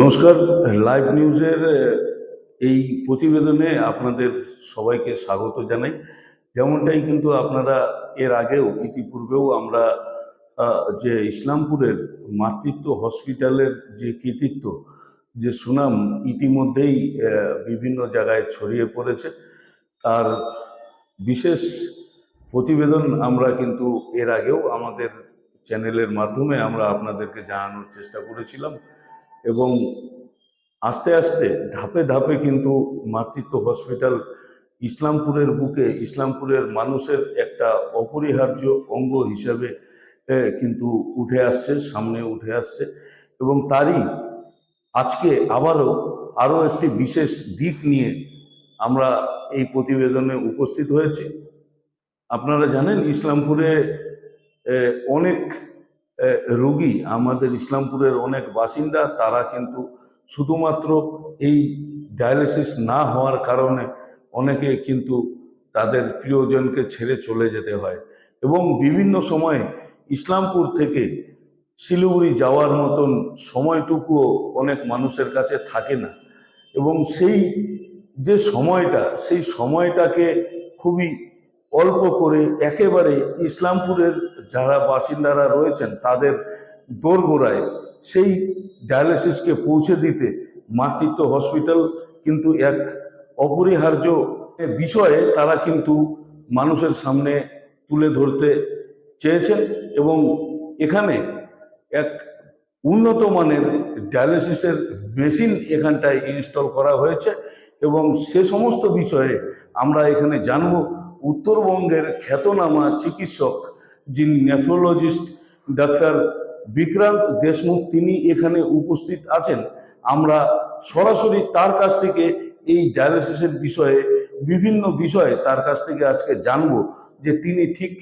নমস্কার, লাইভ নিউজের এই প্রতিবেদনে আপনাদের সবাইকে স্বাগত জানাই। যেমনটাই কিন্তু আপনারা এর আগেও, ইতিপূর্বেও আমরা যে ইসলামপুরের মাতৃত্ব হসপিটালের যে কৃতিত্ব, যে সুনাম ইতিমধ্যেই বিভিন্ন জায়গায় ছড়িয়ে পড়েছে। তার বিশেষ প্রতিবেদন আমরা কিন্তু এর আগেও আমাদের চ্যানেলের মাধ্যমে আমরা আপনাদেরকে জানানোর চেষ্টা করেছিলাম। এবং আস্তে আস্তে, ধাপে ধাপে কিন্তু মাতৃত্ব হসপিটাল ইসলামপুরের বুকে, ইসলামপুরের মানুষের একটা অপরিহার্য অঙ্গ হিসাবে কিন্তু উঠে আসছে, সামনে উঠে আসছে এবং তারই আজকে আবারও আরও একটি বিশেষ দিক নিয়ে আমরা এই প্রতিবেদনে উপস্থিত হয়েছি। আপনারা জানেন, ইসলামপুরে অনেক রোগী আমাদের ইসলামপুরের অনেক বাসিন্দা, তারা কিন্তু শুধুমাত্র এই ডায়ালিসিস না হওয়ার কারণে অনেকে কিন্তু তাদের প্রিয়জনকে ছেড়ে চলে যেতে হয়। এবং বিভিন্ন সময়ে ইসলামপুর থেকে শিলিগুড়ি যাওয়ার মতন সময়টুকুও অনেক মানুষের কাছে থাকে না। এবং সেই যে সময়টা, সেই সময়টাকে খুবই অল্প করে একেবারে ইসলামপুরের যারা বাসিন্দারা রয়েছেন, তাদের দোরগোড়ায় সেই ডায়ালিসিসকে পৌঁছে দিতে মাতৃত্ব হসপিটাল কিন্তু এক অপরিহার্য বিষয়ে তারা কিন্তু মানুষের সামনে তুলে ধরতে চেয়েছেন এবং এখানে এক উন্নত মানের ডায়ালিসিসের মেশিন এখানটায় ইনস্টল করা হয়েছে এবং সে সমস্ত বিষয়ে আমরা এখানে জানব উত্তরবঙ্গের খ্যাতনামা চিকিৎসক, যিনি নেফ্রোলজিস্ট ডাক্তার বিক্রান্ত দেশমুখ, তিনি এখানে উপস্থিত আছেন। আমরা সরাসরি তার কাছ থেকে এই ডায়ালিসিসের বিষয়ে, বিভিন্ন বিষয়ে তার কাছ থেকে আজকে জানব যে তিনি ঠিক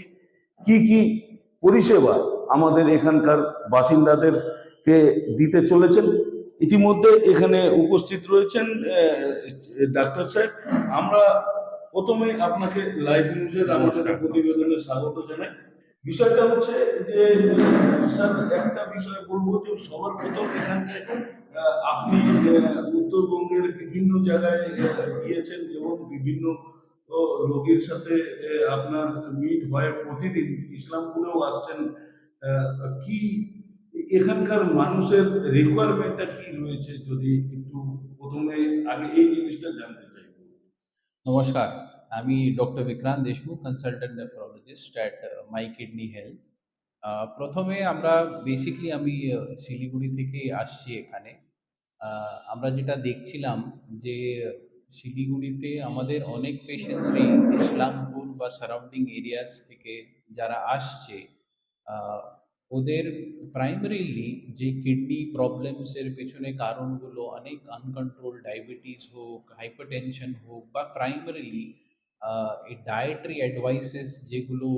কি কি পরিষেবা আমাদের এখানকার বাসিন্দাদেরকে দিতে চলেছেন। ইতিমধ্যে এখানে উপস্থিত রয়েছেন ডাক্তার সাহেব। আমরা প্রথমে আপনাকে লাইভ নিউজের আমাদের প্রতিবেদনে স্বাগত জানাই। বিষয়টা হচ্ছে যে স্যার একটা বিষয় বলব যে সবার প্রথম এখানটায় আপনি উত্তরবঙ্গের বিভিন্ন জায়গায় গিয়েছেন এবং বিভিন্ন রোগীর সাথে আপনার মিট হয় প্রতিদিন। ইসলামপুরেও আসছেন কি এখানকার মানুষের রিকোয়ারমেন্টটা কি রয়েছে? যদি একটু প্রথমে আগে এই জিনিসটা জানতে চাই। নমস্কার, আমি doctor Vikrant Deshmukh consultant nephrologist at my kidney health প্রথমে আমরা বেসিকলি আমি শিলিগুড়ি থেকে আসছি এখানে। আমরা যেটা দেখছিলাম যে শিলিগুড়িতে আমাদের অনেক পেশেন্টসরই ইসলামপুর বা সারাউন্ডিং এরিয়াস থেকে যারা আসছে ওদের প্রাইমারিলি যে কিডনি প্রবলেমসের পেছনে কারণগুলো, অনেক আনকন্ট্রোল ডায়াবেটিস হোক হাইপারটেনশন হোক, বা প্রাইমারিলি ডায়েটারি অ্যাডভাইসেস যেগুলো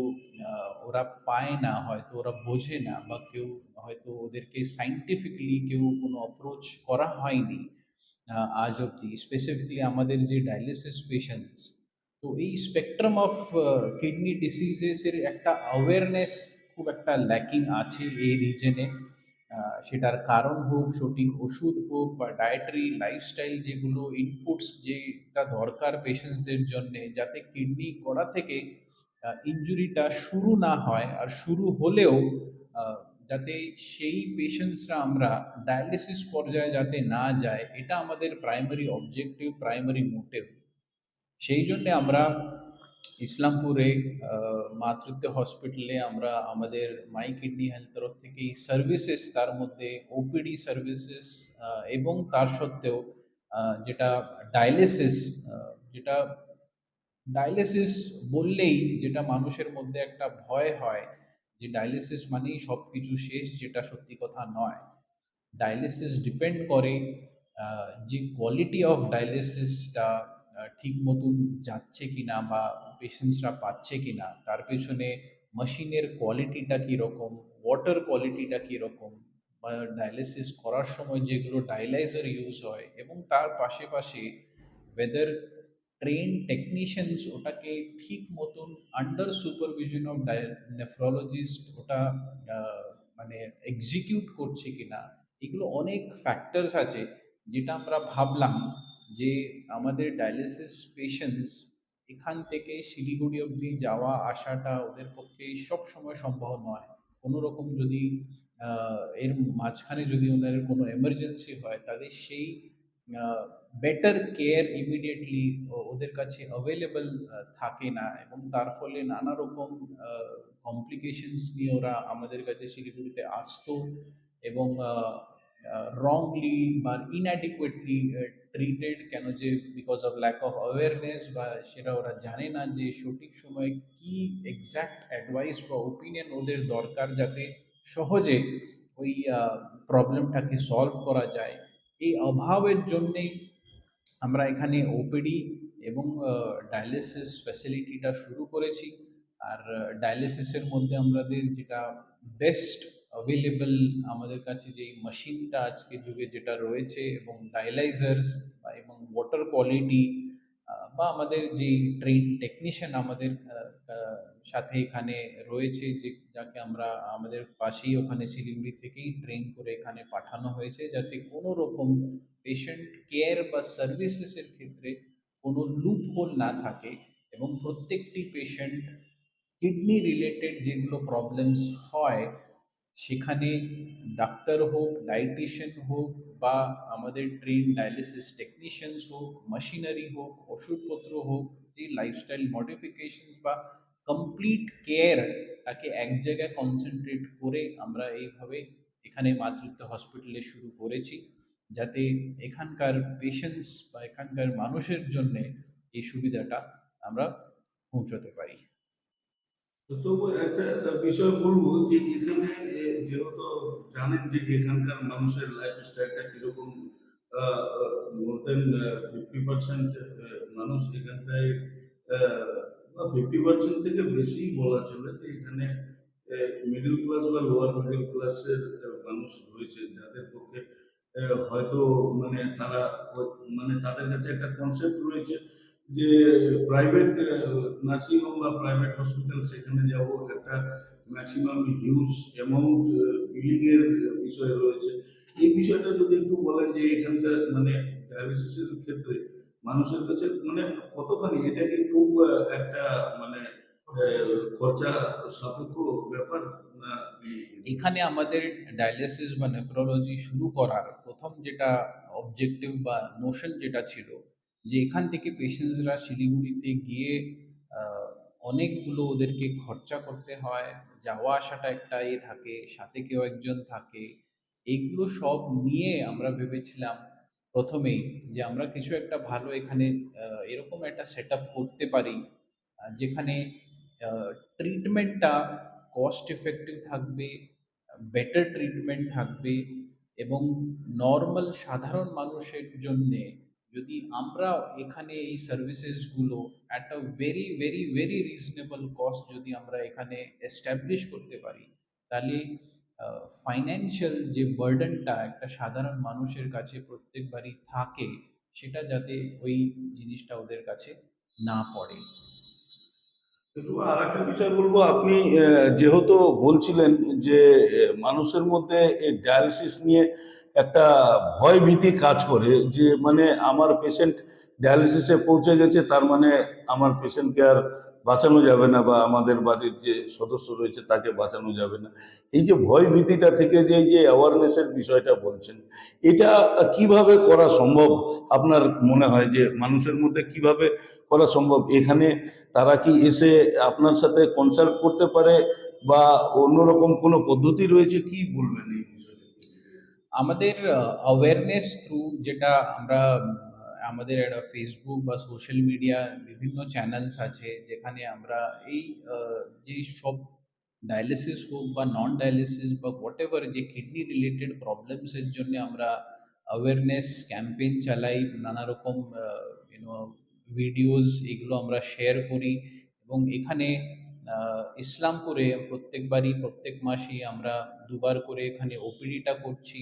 ওরা পায় না, হয়তো ওরা বোঝে না, বা কেউ হয়তো ওদেরকে সাইন্টিফিকলি কেউ কোনো অ্যাপ্রোচ করা হয়নি আজ অবধি। স্পেসিফিকলি আমাদের যে ডায়ালিসিস পেশেন্টস তো এই স্পেকট্রাম অফ কিডনি ডিসিজেসের একটা অ্যাওয়ারনেস খুব একটা ল্যাকিং আছে এই রিজনে সেটার কারণ হোক, সঠিক ওষুধ হোক বা ডায়েটারি লাইফস্টাইল যেগুলো ইনপুটস যেটা দরকার পেশেন্টসদের জন্য, যাতে কিডনি করা থেকে ইনজুরিটা শুরু না হয় আর শুরু হলেও যাতে সেই পেশেন্টসরা আমরা ডায়ালিসিস পর্যায়ে যাতে না যায়, এটা আমাদের প্রাইমারি অবজেক্টিভ প্রাইমারি মোটিভ সেই জন্যে আমরা ইসলামপুরে মাতৃত্ব হসপিটালে আমরা আমাদের মাই কিডনি হেলথ তরফ থেকে এই সার্ভিসেস তার মধ্যে ওপিডি সার্ভিসেস এবং তার সত্ত্বেও যেটা ডায়ালিসিস যেটা ডায়ালিসিস বললেই যেটা মানুষের মধ্যে একটা ভয় হয় যে ডায়ালিসিস মানেই সব কিছু শেষ যেটা সত্যি কথা নয়। ডায়ালিসিস ডিপেন্ড করে যে কোয়ালিটি অফ ডায়ালিসিসটা ঠিক মতন যাচ্ছে কিনা বা পেশেন্টসরা পাচ্ছে কিনা, তার পেছনে মেশিনের কোয়ালিটিটা কীরকম ওয়াটার কোয়ালিটিটা কীরকম ডায়ালিসিস করার সময় যেগুলো ডায়ালাইজার ইউজ হয় এবং তার পাশাপাশি ওয়েদার ট্রেন টেকনিশিয়ানস ওটাকে ঠিক মতন আন্ডার সুপারভিশন অফ নেফ্রোলজিস্ট ওটা মানে এক্সিকিউট করছে কিনা, এগুলো অনেক ফ্যাক্টরস আছে, যেটা আমরা ভাবলাম যে আমাদের ডায়ালিসিস পেশেন্টস এখান থেকে শিলিগুড়ি অবধি যাওয়া, আসাটা ওদের পক্ষে সব সময় সম্ভব নয়। কোনো রকম যদি এর মাঝখানে যদি ওনার কোনো এমার্জেন্সি হয়, তাহলে সেই বেটার কেয়ার ইমিডিয়েটলি ওদের কাছে অ্যাভেলেবল থাকে না। এবং তার ফলে নানা রকম কমপ্লিকেশনস নিয়ে ওরা আমাদের কাছে শিলিগুড়িতে আসতো এবং রংলি বা ইনঅ্যাডিকুয়েটলি ট্রিটেড কেন যে because of lack of awareness বা সেটা ওরা জানে না যে সঠিক সময়ে কি এক্স্যাক্ট অ্যাডভাইস বা ওপিনিয়ন ওদের দরকার যাতে সহজে ওই প্রবলেমটাকে সলভ করা যায়। এই অভাবের জন্যেই আমরা এখানে ওপিডি এবং ডায়ালিসিস ফ্যাসিলিটিটা শুরু করেছি। আর ডায়ালিসিসের মধ্যে আমাদের যেটা বেস্ট অ্যাভেলেবল আমাদের কাছে যে মেশিনটা আজকে যুগে যেটা রয়েছে এবং ডায়ালাইজার্স এবং ওয়াটার কোয়ালিটি বা আমাদের যে ট্রেন টেকনিশিয়ান আমাদের সাথে এখানে রয়েছে যে, যাকে আমরা আমাদের পাশেই ওখানে শিলিগুড়ি থেকেই ট্রেন করে এখানে পাঠানো হয়েছে যাতে কোনো রকম পেশেন্ট কেয়ার বা সার্ভিসেসের ক্ষেত্রে কোনো লুপ হোল না থাকে এবং প্রত্যেকটি পেশেন্ট কিডনি রিলেটেড যেগুলো প্রবলেমস হয় সেখানে ডাক্তার হোক, ডায়েটিশিয়ান হোক বা আমাদের ট্রেন ডায়ালিসিস টেকনিশিয়ানস হোক মেশিনারি হোক, ওষুধপত্র হোক, যে লাইফস্টাইল মডিফিকেশন বা কমপ্লিট কেয়ার তাকে এক জায়গায় কনসেন্ট্রেট করে আমরা এইভাবে এখানে মাতৃত্ব হসপিটালে শুরু করেছি। যাতে এখানকার পেশেন্টস বা এখানকার মানুষের জন্যে এই সুবিধাটা আমরা পৌঁছাতে পারি। তবু একটা বিষয় বলব যে এখানে যেহেতু জানেন যে এখানকার মানুষের লাইফ স্টাইলটা কীরকম মোর দেন ফিফটি পার্সেন্ট মানুষ এখানটায় ফিফটি পার্সেন্ট থেকে বেশি বলা চলে যে এখানে মিডল ক্লাস বা লোয়ার মিডল ক্লাসের মানুষ রয়েছে যাদের পক্ষে হয়তো মানে তারা মানে তাদের কাছে একটা কনসেপ্ট রয়েছে যে প্রাইভেট নার্সিং হোম বা প্রাইভেট হসপিটাল সেখানে যাব, একটা ম্যাক্সিমাম হিউজ অ্যামাউন্ট বিলিং এর বিষয় রয়েছে। এই বিষয়টা যদি একটু বলেন যে এখানকার মানে ডায়ালিসিসের ক্ষেত্রে মানুষের কাছে মানে কতখানি? এটা কি খুব একটা মানে খরচা সাপেক্ষ ব্যাপার এখানে আমাদের ডায়ালিসিস বা নেফ্রোলজি শুরু করার প্রথম যেটা অবজেক্টিভ বা নোশন যেটা ছিল যে এখান থেকে পেশেন্টসরা শিলিগুড়িতে গিয়ে অনেকগুলো ওদেরকে খরচা করতে হয়। যাওয়া আসাটা একটা এ থাকে, সাথে কেউ একজন থাকে। এইগুলো সব নিয়ে আমরা ভেবেছিলাম প্রথমেই যে আমরা কিছু একটা ভালো এখানে এরকম একটা সেট করতে পারি যেখানে ট্রিটমেন্টটা কস্ট এফেক্টিভ থাকবে বেটার ট্রিটমেন্ট থাকবে এবং নর্মাল সাধারণ মানুষের জন্যে যদি আমরা এখানে এই সার্ভিসেসগুলো at a very very very reasonable cost যদি আমরা এখানে এস্টাবলিশ করতে পারি, তাহলে ফাইন্যান্সিয়াল যে বার্ডেনটা একটা সাধারণ মানুষের কাছে প্রত্যেকবারই থাকে, সেটা যাতে ওই জিনিসটা ওদের কাছে না পড়ে। আর একটা বিষয় বলব, আপনি যেহেতু বলছিলেন যে মানুষের মধ্যে এই ডায়ালিসিস নিয়ে একটা ভয় ভীতি কাজ করে যে মানে আমার পেশেন্ট ডায়ালিসিসে পৌঁছে গেছে, তার মানে আমার পেশেন্টকে আর বাঁচানো যাবে না বা আমাদের বাড়ির যে সদস্য রয়েছে তাকে বাঁচানো যাবে না। এই যে ভয় ভীতিটা থেকে যে, এই যে অ্যাওয়ারনেসের বিষয়টা বলছেন, এটা কীভাবে করা সম্ভব? আপনার মনে হয় যে মানুষের মধ্যে কীভাবে করা সম্ভব? এখানে তারা কি এসে আপনার সাথে কনসাল্ট করতে পারে বা অন্যরকম কোনো পদ্ধতি রয়েছে? কি বলবেন আমাদের অ্যাওয়ারনেস থ্রু যেটা আমরা, আমাদের একটা ফেসবুক বা সোশ্যাল মিডিয়া বিভিন্ন চ্যানেলস আছে, যেখানে আমরা এই যে সব ডায়ালিসিস হোক বা নন ডায়ালিসিস বা হোয়াট এভার যে কিডনি রিলেটেড প্রবলেমসের জন্য আমরা অ্যাওয়ারনেস ক্যাম্পেইন চালাই, নানা রকম ইউনো ভিডিওস এগুলো আমরা শেয়ার করি এবং এখানে ইসলামপুরে প্রত্যেকবারই, প্রত্যেক মাসেই আমরা দুবার করে এখানে ওপিডিটা করছি।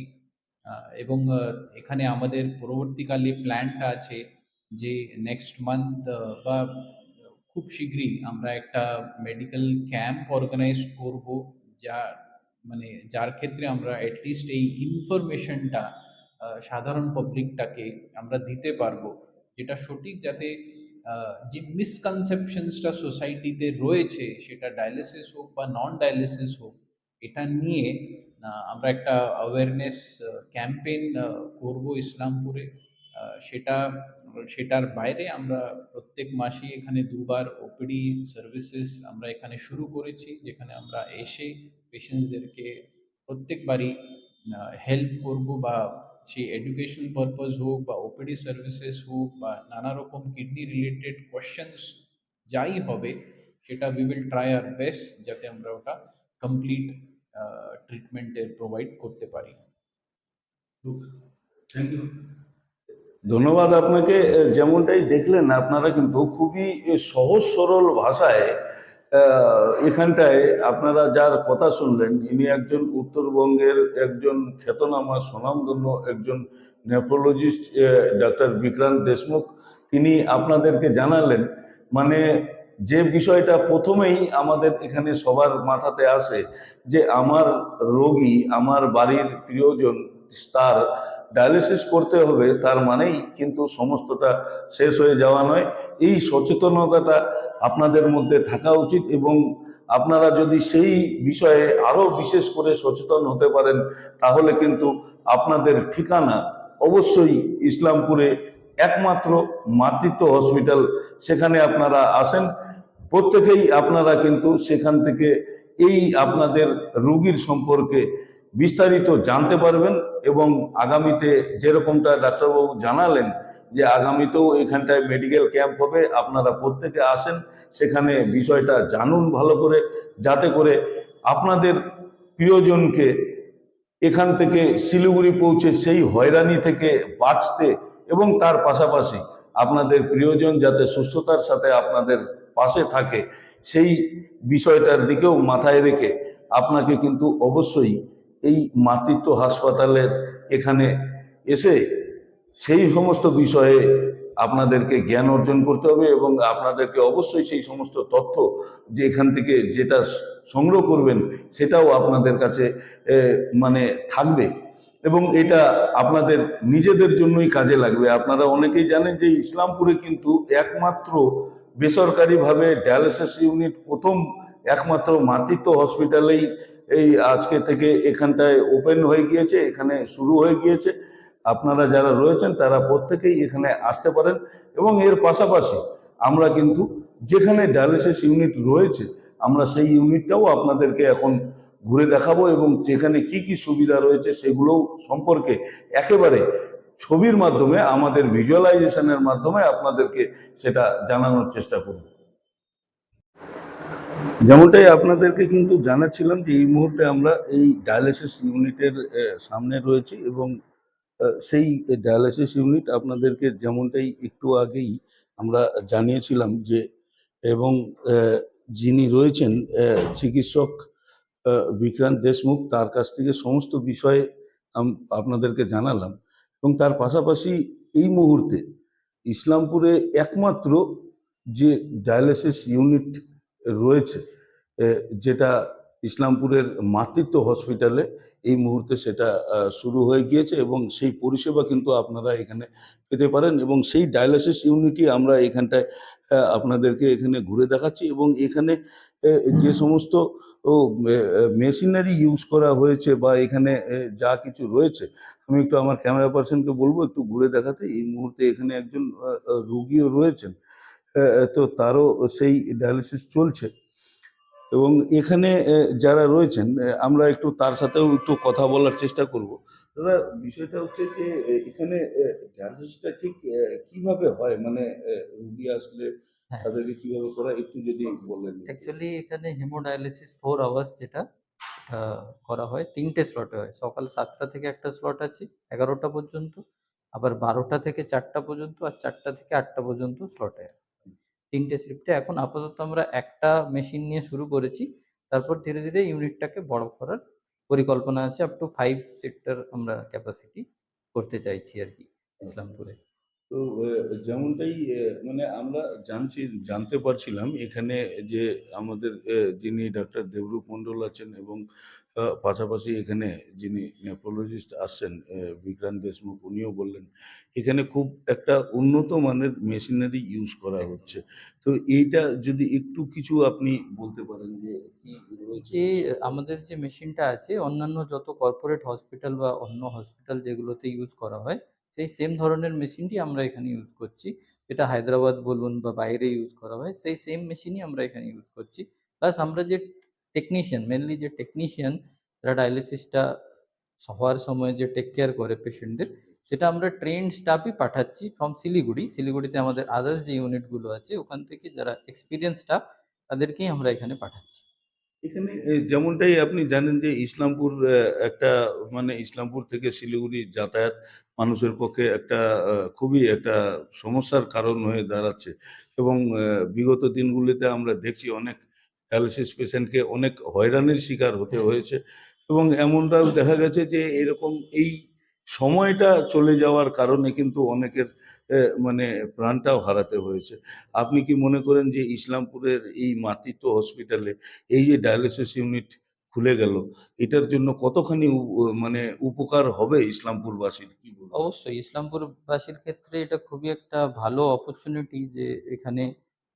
এবং এখানে আমাদের পরবর্তীকালে প্ল্যানটা আছে যে নেক্সট মান্থ বা খুব শীঘ্রই আমরা একটা মেডিকেল ক্যাম্প অর্গানাইজ করব, যা মানে যার ক্ষেত্রে আমরা অ্যাটলিস্ট এই ইনফরমেশনটা সাধারণ পাবলিকটাকে আমরা দিতে পারব। যেটা সঠিক যাতে যে মিসকনসেপশনসটা সোসাইটিতে রয়েছে, সেটা ডায়ালিসিস হোক বা নন ডায়ালিসিস হোক, এটা নিয়ে আমরা একটা অ্যাওয়ারনেস ক্যাম্পেইন করব ইসলামপুরে। সেটা, সেটার বাইরে আমরা প্রত্যেক মাসেই এখানে দুবার ওপিডি সার্ভিসেস আমরা এখানে শুরু করেছি, যেখানে আমরা এসে পেশেন্টসদেরকে প্রত্যেকবারই হেল্প করব বা সেই এডুকেশন পারপাস হোক বা ওপিডি সার্ভিসেস হোক বা নানা রকম কিডনি রিলেটেড কোয়েশ্চেন্স যাই হবে, সেটা we will try our best যাতে আমরা ওটা কমপ্লিট ট্রিটমেন্টের প্রোভাইড করতে পারি। থ্যাংক ইউ ধন্যবাদ আপনাকে। যেমনটাই দেখলেন আপনারা কিন্তু খুবই সহজ সরল ভাষায় এখানটায় আপনারা যার কথা শুনলেন ইনি একজন উত্তরবঙ্গের একজন খ্যাতনামা স্বনামধন্য একজন নেফ্রোলজিস্ট ডাক্তার বিক্রান্ত দেশমুখ। তিনি আপনাদেরকে জানালেন মানে যে বিষয়টা প্রথমেই আমাদের এখানে সবার মাথাতে আসে যে আমার রোগী, আমার বাড়ির প্রিয়জন তার ডায়ালিসিস করতে হবে, তার মানেই কিন্তু সমস্তটা শেষ হয়ে যাওয়া নয়। এই সচেতনতাটা আপনাদের মধ্যে থাকা উচিত এবং আপনারা যদি সেই বিষয়ে আরও বিশেষ করে সচেতন হতে পারেন, তাহলে কিন্তু আপনাদের ঠিকানা অবশ্যই ইসলামপুরে একমাত্র মাতৃত্ব হসপিটাল, সেখানে আপনারা আসেন। প্রত্যেকেই আপনারা কিন্তু সেখান থেকে এই আপনাদের রুগীর সম্পর্কে বিস্তারিত জানতে পারবেন এবং আগামীতে যেরকমটা ডাক্তারবাবু জানালেন যে আগামীতেও এখানটায় মেডিকেল ক্যাম্প হবে, আপনারা প্রত্যেকে আসেন, সেখানে বিষয়টা জানুন ভালো করে, যাতে করে আপনাদের প্রিয়জনকে এখান থেকে শিলিগুড়ি পৌঁছে সেই হয়রানি থেকে বাঁচতে এবং তার পাশাপাশি আপনাদের প্রিয়জন যাতে সুস্থতার সাথে আপনাদের পাশে থাকে, সেই বিষয়টার দিকেও মাথায় রেখে আপনাকে কিন্তু অবশ্যই এই মাতৃত্ব হাসপাতালের এখানে এসে সেই সমস্ত বিষয়ে আপনাদেরকে জ্ঞান অর্জন করতে হবে এবং আপনাদেরকে অবশ্যই সেই সমস্ত তথ্য যে এখান থেকে যেটা সংগ্রহ করবেন সেটাও আপনাদের কাছে মানে থাকবে। এবং এটা আপনাদের নিজেদের জন্যই কাজে লাগবে। আপনারা অনেকেই জানেন যে ইসলামপুরে কিন্তু একমাত্র বেসরকারিভাবে ডায়ালিসিস ইউনিট প্রথম একমাত্র মাতৃত্ব হসপিটালেই এই আজকে থেকে এখানটায় ওপেন হয়ে গিয়েছে, এখানে শুরু হয়ে গিয়েছে। আপনারা যারা রয়েছেন তারা প্রত্যেকেই এখানে আসতে পারেন এবং এর পাশাপাশি আমরা কিন্তু যেখানে ডায়ালিসিস ইউনিট রয়েছে, আমরা সেই ইউনিটটাও আপনাদেরকে এখন ঘুরে দেখাবো এবং যেখানে কি কি সুবিধা রয়েছে সেগুলো সম্পর্কে একেবারে ছবির মাধ্যমে, আমাদের ভিজুয়ালাইজেশনের মাধ্যমে আপনাদেরকে সেটা জানানোর চেষ্টা করব। যেমনটাই আপনাদেরকে কিন্তু জানাচ্ছিলাম যে, এই মুহূর্তে আমরা এই ডায়ালিসিস ইউনিটের সামনে রয়েছি এবং সেই ডায়ালিসিস ইউনিট আপনাদেরকে যেমনটাই একটু আগেই আমরা জানিয়েছিলাম যে, এবং যিনি রয়েছেন চিকিৎসক বিক্রান্ত দেশমুখ, তার কাছ থেকে সমস্ত বিষয়ে আপনাদেরকে জানালাম। এবং তার পাশাপাশি এই মুহূর্তে ইসলামপুরে একমাত্র যে ডায়ালিসিস ইউনিট রয়েছে যেটা ইসলামপুরের মাতৃত্ব হসপিটালে এই মুহূর্তে সেটা শুরু হয়ে গিয়েছে এবং সেই পরিষেবা কিন্তু আপনারা এখানে পেতে পারেন এবং সেই ডায়ালিসিস ইউনিটই আমরা এখানটায় আপনাদেরকে এখানে ঘুরে দেখাচ্ছি এবং এখানে যে সমস্ত মেশিনারি ইউজ করা হয়েছে বা এখানে যা কিছু রয়েছে, আমি একটু আমার ক্যামেরা পার্সনকে বলব, একটু ঘুরে দেখাতে, এই মুহূর্তে এখানে একজন রুগীও রয়েছেন। তো তারও সেই ডায়ালিসিস চলছে। এবং এখানে যারা রয়েছেন আমরা একটু তার সাথেও একটু কথা বলার চেষ্টা করব। দাদা, বিষয়টা হচ্ছে যে এখানে ডায়ালিসিসটা ঠিক কীভাবে হয়? মানে রুগী আসলে তাদেরকে কীভাবে করা একটু যদি বলেন। অ্যাকচুয়ালি এখানে হেমোডায়ালিসিস ফোর আওয়ার্স যেটা করা হয়। তিনটে স্লটে হয়। সকাল সাতটা থেকে একটা স্লট আছে এগারোটা পর্যন্ত আবার বারোটা থেকে চারটা পর্যন্ত আর চারটা থেকে আটটা পর্যন্ত স্লটে তিনটে শিফটে এখন আপাতত আমরা একটা মেশিন নিয়ে শুরু করেছি তারপর ধীরে ধীরে ইউনিটটাকে বড় করার পরিকল্পনা আছে আপ টু ফাইভ সিটার আমরা ক্যাপাসিটি করতে চাইছি আর কি ইসলামপুরে। তো যেমনটাই মানে আমরা জানছি, জানতে পারছিলাম এখানে যে আমাদের যিনি ডাক্তার দেবরূপ মণ্ডল আছেন এবং পাশাপাশি এখানে যিনি নেফ্রোলজিস্ট আসছেন বিক্রান্ত দেশমুখ, উনিও বললেন, এখানে খুব একটা উন্নত মানের মেশিনারি ইউজ করা হচ্ছে। তো এইটা যদি একটু কিছু আপনি বলতে পারেন যে যে আমাদের যে মেশিনটা আছে, অন্যান্য যত কর্পোরেট হসপিটাল বা অন্য হসপিটাল যেগুলোতে ইউজ করা হয় সেই সেম ধরনের মেশিনটি আমরা এখানে ইউজ করছি। এটা হায়দ্রাবাদ বলুন বা বাইরে ইউজ করা হয়, সেই সেম মেশিনই আমরা এখানে ইউজ করছি। প্লাস আমরা যে টেকনিশিয়ান মেনলি যে টেকনিশিয়ান যারা ডায়ালিসিসটা হওয়ার সময় যে টেক কেয়ার করে পেশেন্টদের সেটা আমরা ট্রেন স্টাফই পাঠাচ্ছি ফ্রম শিলিগুড়ি। শিলিগুড়িতে আমাদের আদার্স যে ইউনিটগুলো আছে, ওখান থেকে যারা এক্সপিরিয়েন্স স্টাফ তাদেরকেই আমরা এখানে পাঠাচ্ছি। এখানে যেমনটাই আপনি জানেন যে ইসলামপুর একটা মানে ইসলামপুর থেকে শিলিগুড়ি যাতায়াত মানুষের পক্ষে একটা খুবই একটা সমস্যার কারণ হয়ে দাঁড়াচ্ছে। এবং বিগত দিনগুলিতে আমরা দেখছি অনেক ডায়ালিসিস পেশেন্টকে অনেক হয়রানির শিকার হতে হয়েছে। এবং এমনটাও দেখা গেছে যে এরকম এই সময়টা চলে যাওয়ার কারণে কিন্তু অনেকের মানে প্রাণটাও হারাতে হয়েছে আপনি কি মনে করেন যে ইসলামপুরের এই মাতৃত্ব হসপিটালে এই যে ডায়ালিসিস ইউনিট খুলে গেল, এটার জন্য কতখানি মানে উপকার হবে ইসলামপুরবাসীর, কি? অবশ্যই, ইসলামপুরবাসীর ক্ষেত্রে এটা খুবই একটা ভালো অপরচুনিটি যে এখানে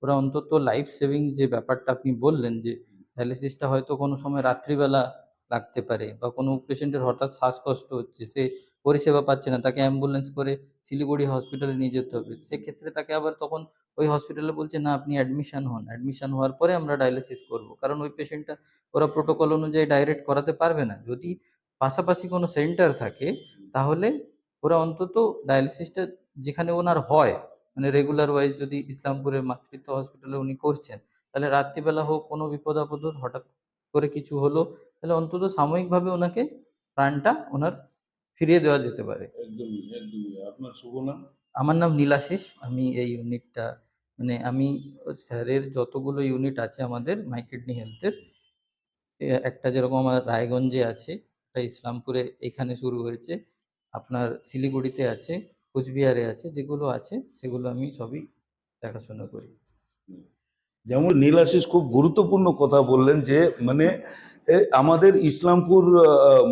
ওরা অন্তত লাইফ সেভিং যে ব্যাপারটা আপনি বললেন যে, ডায়ালিসিসটা হয়তো কোনো সময় রাত্রিবেলা লাগতে পারে বা কোনো পেশেন্টের হঠাৎ শ্বাসকষ্ট হচ্ছে, সে পরিষেবা পাচ্ছে না, তাকে অ্যাম্বুলেন্স করে শিলিগুড়ি হসপিটালে নিয়ে যেতে হবে, সেক্ষেত্রে তাকে আবার তখন ওই হসপিটালে বলছে, না, আপনি অ্যাডমিশন হন। অ্যাডমিশন হওয়ার পরে আমরা ডায়ালিসিস করব, কারণ ওই পেশেন্টটা ওরা প্রোটোকল অনুযায়ী ডাইরেক্ট করাতে পারবে না। যদি পাশাপাশি কোনো সেন্টার থাকে, তাহলে ওরা অন্তত ডায়ালিসিসটা যেখানে ওনার হয় মানে রেগুলার ওয়াইজ যদি ইসলামপুরের মাতৃত্ব হসপিটালে উনি করছেন, তাহলে রাত্রিবেলা হোক, কোনো বিপদ আপদ হঠাৎ করে কিছু হলো তাহলে অন্তত সাময়িকভাবে ওনাকে প্রাণটা ওনার ফিরিয়ে দেওয়া যেতে পারে। একদমই একদমই। আপনার শুভ নাম? আমার নাম নীলাশিস। আমি এই ইউনিটটা মানে আমি স্যারের যতগুলো ইউনিট আছে আমাদের মাই কিডনি হেলথের একটা যেরকম আমার রায়গঞ্জে আছে একটা ইসলামপুরে এখানে শুরু হয়েছে আপনার শিলিগুড়িতে আছে কোচবিহারে আছে যেগুলো আছে সেগুলো আমি সবই দেখাশোনা করি। যেমন নীলাশিস খুব গুরুত্বপূর্ণ কথা বললেন যে মানে আমাদের ইসলামপুর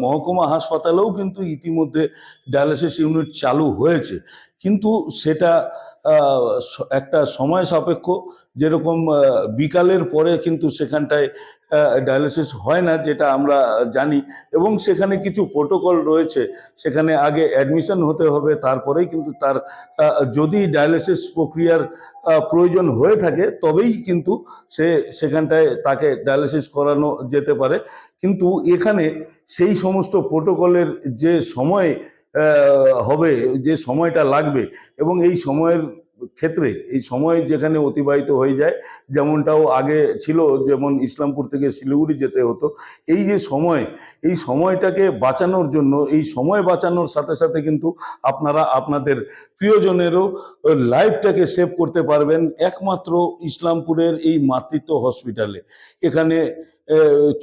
মহকুমা হাসপাতালেও কিন্তু ইতিমধ্যে ডায়ালিসিস ইউনিট চালু হয়েছে। কিন্তু সেটা একটা সময় সাপেক্ষ, যেরকম বিকালের পরে কিন্তু সেখানটায় ডায়ালিসিস হয় না, যেটা আমরা জানি। এবং সেখানে কিছু প্রোটোকল রয়েছে, সেখানে আগে অ্যাডমিশন হতে হবে, তারপরেই কিন্তু তার যদি ডায়ালিসিস প্রক্রিয়ার প্রয়োজন হয়ে থাকে, তবেই কিন্তু সে সেখানটায় তাকে ডায়ালিসিস করানো যেতে পারে। কিন্তু এখানে সেই সমস্ত প্রোটোকলের যে সময় হবে, যে সময়টা লাগবে। এবং এই সময়ের ক্ষেত্রে, এই সময় যেখানে অতিবাহিত হয়ে যায়, যেমনটাও আগে ছিল, যেমন ইসলামপুর থেকে শিলিগুড়ি যেতে হতো, এই যে সময়, এই সময়টাকে বাঁচানোর জন্য, এই সময় বাঁচানোর সাথে সাথে কিন্তু আপনারা আপনাদের প্রিয়জনেরও লাইফটাকে সেভ করতে পারবেন একমাত্র ইসলামপুরের এই মাতৃত্ব হসপিটালে। এখানে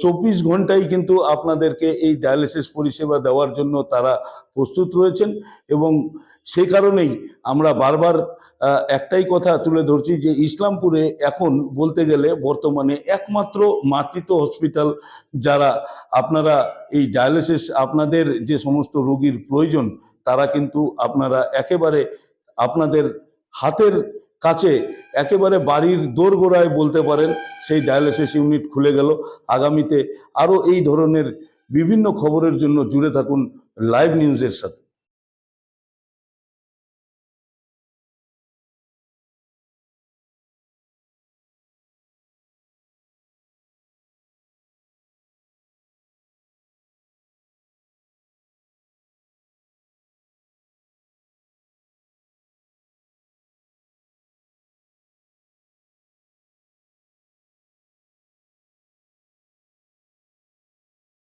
চব্বিশ ঘন্টাই কিন্তু আপনাদেরকে এই ডায়ালিসিস পরিষেবা দেওয়ার জন্য তারা প্রস্তুত রয়েছেন এবং সেই কারণেই আমরা বারবার একটাই কথা তুলে ধরছি যে ইসলামপুরে এখন বলতে গেলে বর্তমানে একমাত্র মাতৃত্ব হসপিটাল যারা আপনারা এই ডায়ালিসিস আপনাদের যে সমস্ত রোগীর প্রয়োজন, তারা কিন্তু আপনারা একেবারে আপনাদের হাতের কাছে একেবারে বাড়ির দোরগোড়ায় বলতে পারেন, সেই ডায়ালিসিস ইউনিট খুলে গেল। আগামীতে আরও এই ধরনের বিভিন্ন খবরের জন্য জুড়ে থাকুন লাইভ নিউজের সাথে।